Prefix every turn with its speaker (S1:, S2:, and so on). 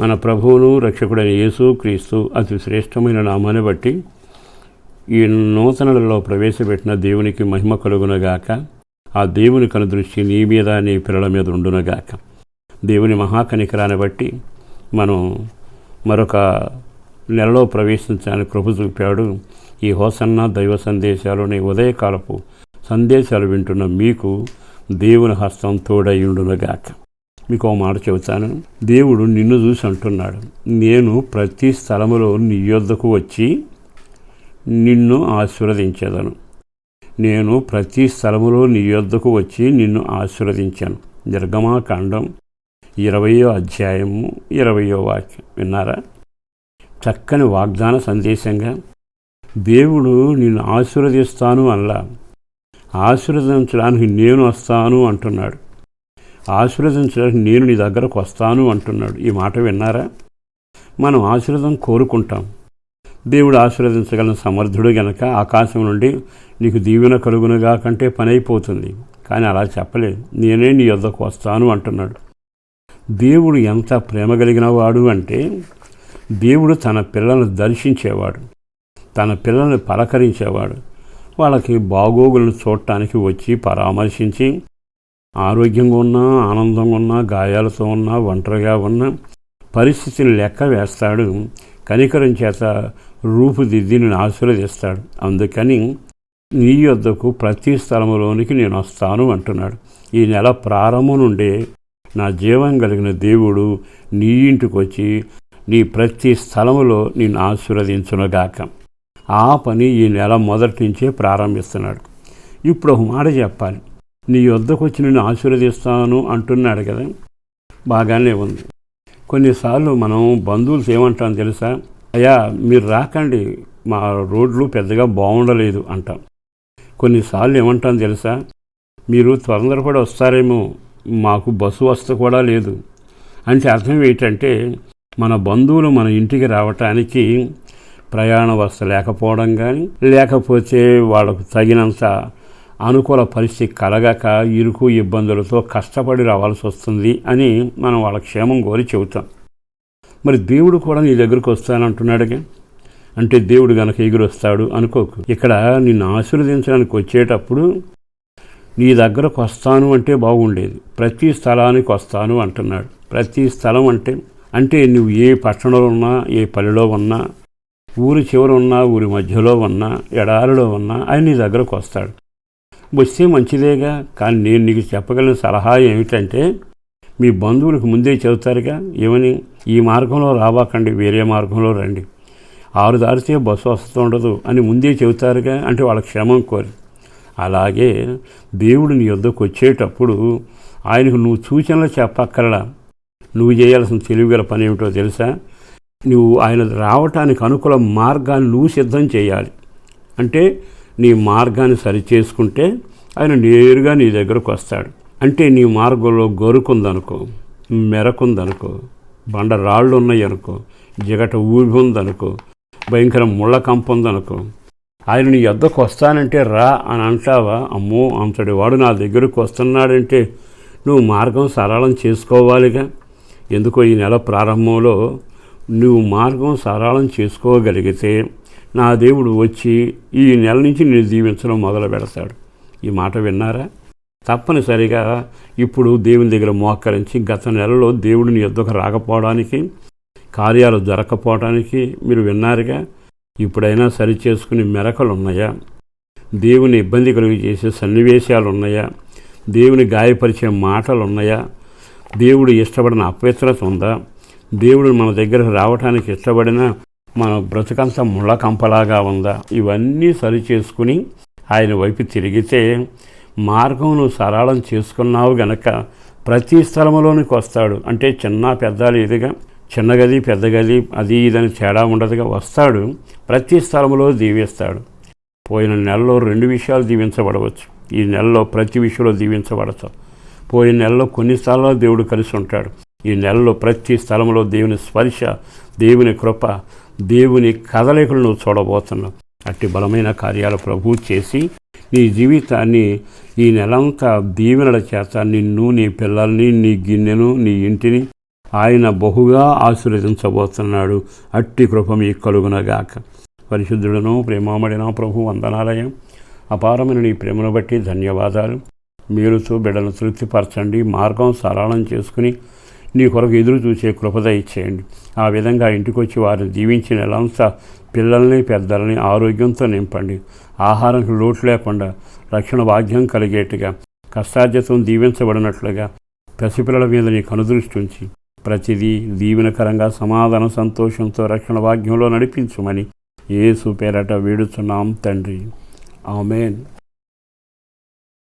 S1: మన ప్రభువును రక్షకుడైన యేసు క్రీస్తు అతి శ్రేష్టమైన నామాన్ని బట్టి ఈ నూతనలలో ప్రవేశపెట్టిన దేవునికి మహిమ కలుగునగాక ఆ దేవుని కనుదృష్టి నీ మీద నీ పిల్లల మీద ఉండునగాక. దేవుని మహాకనికరాన్ని బట్టి మనం మరొక నెలలో ప్రవేశించాలని కృప చూపాడు. ఈ హోసన్న దైవ సందేశాలు ఉదయకాలపు సందేశాలు వింటున్న మీకు దేవుని హస్తం తోడయ్యుండునగాక మీకు ఒక మాట చెబుతాను. దేవుడు నిన్ను చూసి అంటున్నాడు. నేను ప్రతి స్థలములో నీ యొద్దకు వచ్చి నిన్ను ఆశీర్వదించేదను. నేను ప్రతి స్థలములో నీ యొద్దకు వచ్చి నిన్ను ఆశీర్వదించాను. నిర్గమాకాండం ఇరవయో అధ్యాయము ఇరవయో వాక్యం. విన్నారా? చక్కని వాగ్దాన సందేశంగా దేవుడు నిన్ను ఆశీర్వదిస్తాను అలా ఆశీర్వదించడానికి నేను వస్తాను అంటున్నాడు. ఆశీర్వదించడానికి నేను నీ దగ్గరకు వస్తాను అంటున్నాడు. ఈ మాట విన్నారా? మనం ఆశీర్వదం కోరుకుంటాం. దేవుడు ఆశీర్వదించగల సమర్థుడు గనక ఆకాశం నుండి నీకు దీవెన కలుగునుగా కంటే పని అయిపోతుంది కానీ అలా చెప్పలేదు. నేనే నీ యొద్దకు వస్తాను అంటున్నాడు. దేవుడు ఎంత ప్రేమ కలిగిన వాడు అంటే దేవుడు తన పిల్లలను దర్శించేవాడు. తన పిల్లల్ని పలకరించేవాడు. వాళ్ళకి బాగోగులను చూడటానికి వచ్చి పరామర్శించి ఆరోగ్యంగా ఉన్నా ఆనందంగా ఉన్నా గాయాలతో ఉన్నా ఒంటరిగా ఉన్నా పరిస్థితిని లెక్క వేస్తాడు. కనికరం చేత రూపుదిద్దిని ఆశీర్వదిస్తాడు. అందుకని నీ యొద్దకు ప్రతి స్థలములోనికి నేను వస్తాను అంటున్నాడు. ఈ నెల ప్రారంభం నుండే నా జీవం కలిగిన దేవుడు నీ ఇంటికి వచ్చి నీ ప్రతి స్థలములో నేను ఆశీర్వదించునుగాక. ఆ పని ఈ నెల మొదటి నుంచే ప్రారంభిస్తున్నాడు. ఇప్పుడు ఒక మాట చెప్పాలి. నీ వద్దకు వచ్చి నేను ఆశీర్వదిస్తాను అంటున్నాడు కదా. బాగానే ఉంది. కొన్నిసార్లు మనం బంధువులు ఏమంటాం తెలుసా? అయ్యా మీరు రాకండి మా రోడ్లు పెద్దగా బాగుండలేదు అంటాం. కొన్నిసార్లు ఏమంటాం తెలుసా? మీరు తొందరపడి వస్తారేమో మాకు బస్సు వస్తూ కూడా లేదు. అంటే అర్థం ఏంటంటే మన బంధువులు మన ఇంటికి రావటానికి ప్రయాణ వస్త లేకపోవడం కానీ లేకపోతే వాళ్ళకు తగినంత అనుకూల పరిస్థితి కలగక ఇరుకు ఇబ్బందులతో కష్టపడి రావాల్సి వస్తుంది అని మనం వాళ్ళ క్షేమం కోరి చెబుతాం. మరి దేవుడు కూడా నీ దగ్గరకు వస్తానంటున్నాడుగా అంటే దేవుడు గనక ఎగురొస్తాడు అనుకోకు. ఇక్కడ నిన్ను ఆశీర్వదించడానికి వచ్చేటప్పుడు నీ దగ్గరకు వస్తాను అంటే బాగుండేది. ప్రతి స్థలానికి వస్తాను అంటున్నాడు. ప్రతి స్థలం అంటే అంటే నువ్వు ఏ పట్టణంలో ఉన్నా ఏ పల్లెలో ఉన్నా ఊరి చివర ఉన్నా ఊరి మధ్యలో ఉన్నా ఎడారిలో ఉన్నా ఆయన నీ దగ్గరకు వస్తాడు. వస్తే మంచిదేగా. కానీ నేను నీకు చెప్పగలిగిన సలహా ఏమిటంటే మీ బంధువులకు ముందే చెబుతారుగా ఏమని? ఈ మార్గంలో రావాకండి వేరే మార్గంలో రండి. ఆరు దారితే బస్సు వస్తుండదు అని ముందే చెబుతారుగా అంటే వాళ్ళ క్షేమం కోరి. అలాగే దేవుడు నీ యొద్దకు వచ్చేటప్పుడు ఆయనకు నువ్వు సూచనలు చెప్పక్కర్లా. నువ్వు చేయాల్సిన తెలివిగల పని ఏమిటో తెలుసా? నువ్వు ఆయన రావటానికి అనుకూల మార్గాన్ని నువ్వు సిద్ధం చేయాలి. అంటే నీ మార్గాన్ని సరిచేసుకుంటే ఆయన నేరుగా నీ దగ్గరకు వస్తాడు. అంటే నీ మార్గంలో గొరుకుందనుకో మెరకుందనుకో బండ రాళ్ళు ఉన్నాయి అనుకో జిగట ఊబి ఉందనుకో భయంకర ముళ్ళ కంప ఉందనుకో ఆయన నీ యొద్దకు వస్తానంటే రా అని అంటావా? అమ్మో అంతటి వాడు నా దగ్గరకు వస్తున్నాడంటే నువ్వు మార్గం సరళం చేసుకోవాలిగా. ఎందుకో ఈ నెల ప్రారంభంలో నువ్వు మార్గం సరళం చేసుకోగలిగితే నా దేవుడు వచ్చి ఈ నెల నుంచి నేను జీవించడం మొదలు పెడతాడు. ఈ మాట విన్నారా? తప్పనిసరిగా ఇప్పుడు దేవుని దగ్గర మోకరించి గత నెలలో దేవుడిని యుద్ధకు రాకపోవడానికి కార్యాలు జరగకపోవడానికి మీరు విన్నారుగా? ఇప్పుడైనా సరి చేసుకునే మెరకలు ఉన్నాయా దేవుని ఇబ్బంది కలుగు చేసే సన్నివేశాలు ఉన్నాయా దేవుని గాయపరిచే మాటలు ఉన్నాయా దేవుడు ఇష్టపడిన అపవిత్రత ఉందా? దేవుడు మన దగ్గరకు రావడానికి ఇష్టపడిన మన బ్రతుకంతా ముళ్ళ కంపలాగా ఉందా? ఇవన్నీ సరి చేసుకుని ఆయన వైపు తిరిగితే మార్గమును సరళం చేసుకున్నావు గనక ప్రతి స్థలంలోనికి వస్తాడు. అంటే చిన్న పెద్ద లేదుగా చిన్న గది పెద్ద గది అది ఇదని తేడా ఉండదుగా వస్తాడు. ప్రతి స్థలంలో దీవిస్తాడు. పోయిన నెలలో రెండు విషయాలు దీవించబడవచ్చు. ఈ నెలలో ప్రతి విషయంలో దీవించబడచ్చు పోయిన నెలలో కొన్ని స్థలాల్లో దేవుడు కలిసి ఉంటాడు. ఈ నెలలో ప్రతి స్థలంలో దేవుని స్పర్శ దేవుని కృప దేవుని కదలికలను చూడబోతున్నావు అట్టి బలమైన కార్యాలు ప్రభు చేసి నీ జీవితాన్ని ఈ నెలంతా దీవెనల చేత నిన్ను నీ పిల్లల్ని నీ గిన్నెను నీ ఇంటిని ఆయన బహుగా ఆశీర్వదించబోతున్నాడు. అట్టి కృప మీ కలుగునగాక పరిశుద్ధుడను ప్రేమామడిన ప్రభు వందనాలయం. అపారమైన నీ ప్రేమను బట్టి ధన్యవాదాలు. మీరుతో బిడ్డను తృప్తిపరచండి. మార్గం సరళం చేసుకుని నీ కొరకు ఎదురు చూసే కృపద ఇచ్చేయండి ఆ విధంగా ఇంటికి వచ్చి వారిని దీవించిన నెలంతా పిల్లల్ని పెద్దల్ని ఆరోగ్యంతో నింపండి. ఆహారానికి లోటు లేకుండా రక్షణ భాగ్యం కలిగేట్టుగా కష్టార్జతం దీవించబడినట్లుగా పసిపిల్లల మీద నీ కనుదృష్టి ఉంచి ప్రతిదీ దీవెనకరంగా సమాధాన సంతోషంతో రక్షణ భాగ్యంలో నడిపించుమని ఏసు పేరట వేడుచున్నాం తండ్రి. ఆమెన్.